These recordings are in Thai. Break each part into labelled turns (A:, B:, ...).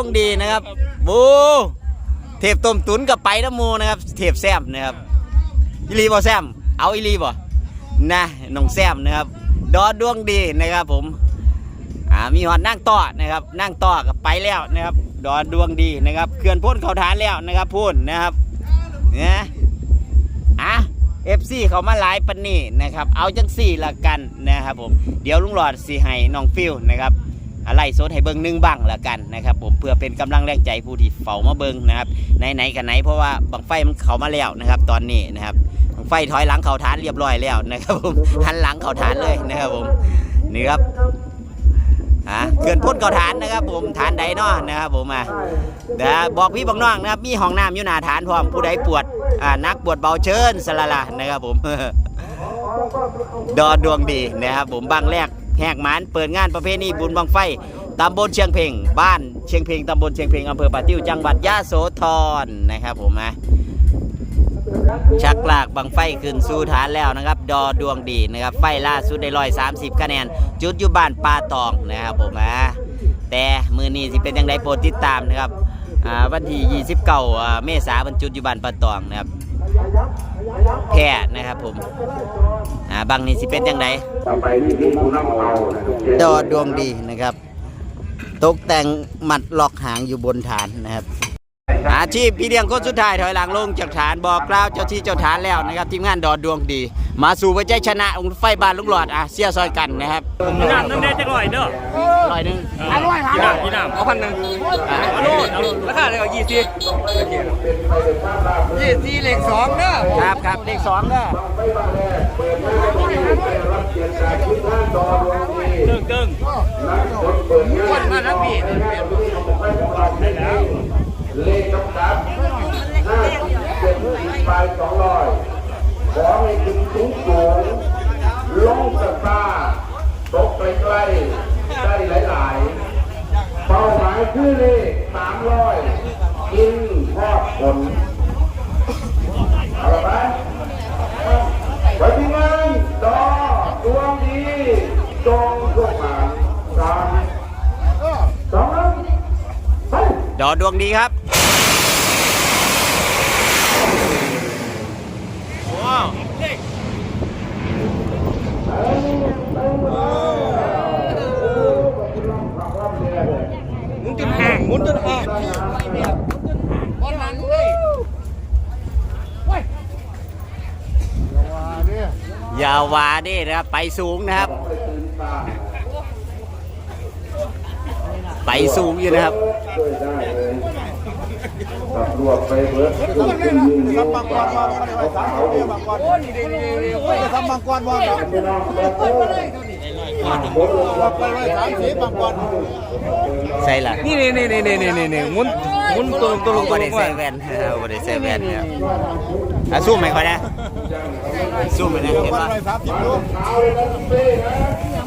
A: ต้องดีนะครับบูเทปต้มตุ๋นกับไปน้ำมูนะครับ เทปแซมนะครับอีลีบอแซม เอาอีลีบอนะน้องแซมนะครับ ดอดวงดีนะครับผมอ่ามีหอดนั่งต่อนะครับ นั่งต่อกับไปแล้วนะครับ ดอดวงดีนะครับเขื่อนพ่นเขาฐานแล้วนะครับพ่นนะครับเนี่ยอะเอฟซีเขามาหลายปันนี่นะครับ เอาจังสี่ละกันนะครับผม เดี๋ยวลุงหลอดสีให้น้องฟิลนะครับ อะไรโซดให้เบิ้งนึ่งบ้างละกันนะครับผมเพื่อเป็นกำลังแรงใจผู้ที่เฝ้ามาเบิ้งนะครับไหนๆกันไหนเพราะว่าบังไฟมันเขามาแล้วนะครับ ตอนนี้นะครับบังไฟถอยหลังเข่าฐานเรียบร้อยแล้วนะครับผมหันหลังเข่าฐานเลยนะครับผมนี่ครับอ่าเขื่อนพ่นเก่าฐานนะครับ ผมฐานใดเนาะนะครับ ผมอะเดี๋ยวบอกพี่บอกน้องนะครับมีห้องน้ำอยู่หน้าฐานพร้อมผู้ใดปวดอ่านักปวดเบาเชิญสละละนะครับผมดอดวงดีนะครับผมบางแรก แหกหมานเปิดงานประเพณีบุญบังไฟตำบลเชียงเพ่งบ้านเชียงเพ่งตำบลเชียงเพ่งอำเภอป่าติ้วจังหวัดยะโสธรนะครับผมนะชักลากบังไฟขึ้นสู่ฐานแล้วนะครับ ดอดวงดีนะครับ ไฟล่าสุดได้ร้อยสามสิบคะแนน จุดอยู่บ้านปลาตองนะครับผมอะแต่มือนี้สิเป็นยังไงโปรดติดตามนะครับวันที่29อ่าเมษายนบรรจุดอยู่บ้านปลาตองนะครับ แพร่นะครับผมอ่าบางนี้สิเป็นยังไง
B: ต่อไปที่พี่ผู้นำเอานะครับ
A: ดอดวงดีนะครับ ตกแต่งหมัดล็อกหางอยู่บนฐานนะครับอาชีพพี่เลี้ยงคนสุดท้ายถอยหลังลงจากฐานบอกกล่าวเจ้าที่เจ้าฐานแล้วนะครับทีมงานดอดดวงดี มาสู่พระเจ้าชนะองค์ไฟบานลุงหลอดอะเสียซอยกันนะครับ
C: พี่น้ำน้ำแดงจะร่อยเด้อ
A: ร้อยหนึ่ง
C: พี่น้ำพี่น้ำเอาพันหนึ่ง
A: อะ
C: เอาโลดเอาโลดราคาเท่ากับยี่สิบ ยี่สิบเลขสองเด้อ
A: ครับครับเลขสองเด้อ
C: เกิ้งเกิ้งคนมาทั้งปี
B: เลขกำกับห้าสิบเจ็ดสิบไปสองร้อยขอให้ถึงสูงสูงลงสตาร์ตกใกล้ๆได้หลายๆเป้าหมายคือเลขสามร้อยกินทอดผลเอาละไหมไว้ที่นั่นดอดวงดีจงโชคมาสามสองหนึ่งไป
A: ด อดวงดีครับว้าว
C: มุนจนห่างมุนจนห่าง
A: อยาวาดินะครับ ไปสูงนะครับ ไปสูงอยู่นะครับ
B: ช่วยได้เลยตำรวจไปเบิร์ดขึ้นขึ้นยิงยิงปากเขาเขาเอง
D: ทำบางกรว่าแบบ
B: ไม่น้องบอกเออ
D: ไปไว้สามสีบางกร
A: ใช่ล่ะ
C: นี่นี่นี่นี่นี่นี่นี่มุนมุนตัวลงตัวลง
A: บ
C: ตัวล
A: ริ
C: ง
A: เซเว่นบริเซเว่นนะครับอะสู้ไหมค่อยนะ สู้ไหมนะเห็น
D: วัน
A: ปะ
D: ไว้สามสิบลูก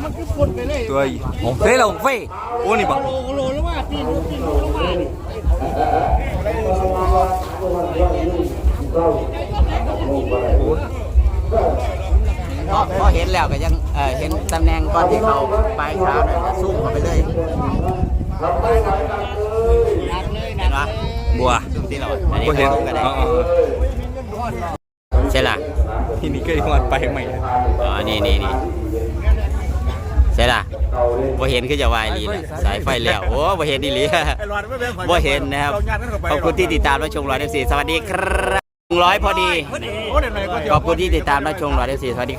D: มันคือฝุ่นไปเลย
C: ตัวของเฟ้เราของเฟ้โอ้นี่บอก
D: โลโลแล้วว่าตีนตีนแล้วว่า
A: พอพอเห็นแล้วก็ยังเออเห็นตำแหน่งก่อนที่เขาปลายเท้าเนี่ยก็สู้เข้าไปเลยเห็นปะ
C: บัว
A: สู้ที่เราอันนี้
C: บัวเห็น
A: เขาก็ได้
C: อ๋อ
A: ใช่ล่ะ
C: ที่นี่ก็ได้วันไปใหม่
A: อ๋อนี่นี่นี่ใช่ล่ะบ่เห็นคือจะวายลีเลยสายไฟแล้วโอ้บ่เห็นดีหลีบ่เห็นนะครับขอบคุณที่ติดตามรับชมร้อยเอฟซีสวัสดีครับร้อยพอดี
D: โอ้เด็ดเลยก็
A: ขอบคุณที่ติดตามรับชมร้อยเอฟซีสวัสดีครับ